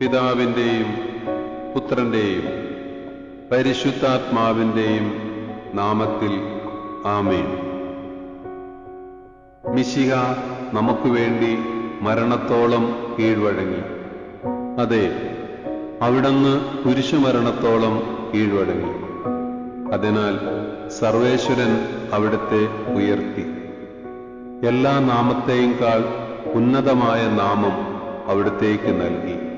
പിതാവിന്റെയും പുത്രന്റെയും പരിശുദ്ധാത്മാവിന്റെയും നാമത്തിൽ ആമേൻ. മിശിക നമുക്ക് വേണ്ടി മരണത്തോളം കീഴ്വഴങ്ങി. അതെ അവിടുന്ന് കുരിശുമരണത്തോളം കീഴ്വഴങ്ങി. അതിനാൽ സർവേശ്വരൻ അവിടുത്തെ ഉയർത്തി. എല്ലാ നാമത്തെയും കാൾ ഉന്നതമായ നാമം അവിടുത്തേക്ക് നൽകി.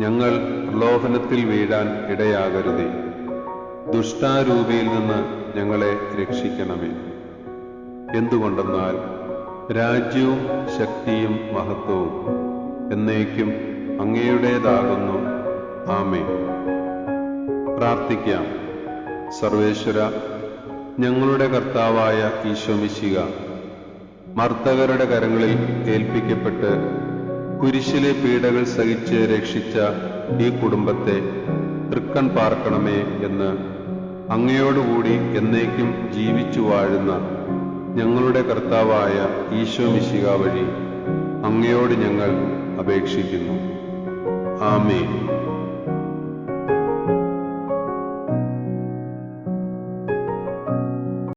ഞങ്ങൾ പ്രലോഭനത്തിൽ വീഴാൻ ഇടയാകരുതേ. ദുഷ്ടാരൂപിയിൽ നിന്ന് ഞങ്ങളെ രക്ഷിക്കണമേ. എന്തുകൊണ്ടെന്നാൽ രാജ്യവും ശക്തിയും മഹത്വവും എന്നേക്കും അങ്ങയുടേതാകുന്നു. ആമേ പ്രാർത്ഥിക്കാം. സർവേശ്വര ഞങ്ങളുടെ കർത്താവായ ഈശോമിശിക മർദ്ദകരുടെ കരങ്ങളിൽ ഏൽപ്പിക്കപ്പെട്ട് കുരിശിലെ പീഡകൾ സഹിച്ച് രക്ഷിച്ച ഈ കുടുംബത്തെ തൃക്കൺ പാർക്കണമേ എന്ന് അങ്ങയോടുകൂടി എന്നേക്കും ജീവിച്ചു വാഴുന്ന ഞങ്ങളുടെ കർത്താവായ ഈശോ മിശിക വഴി അങ്ങയോട് ഞങ്ങൾ അപേക്ഷിക്കുന്നു. ആമേ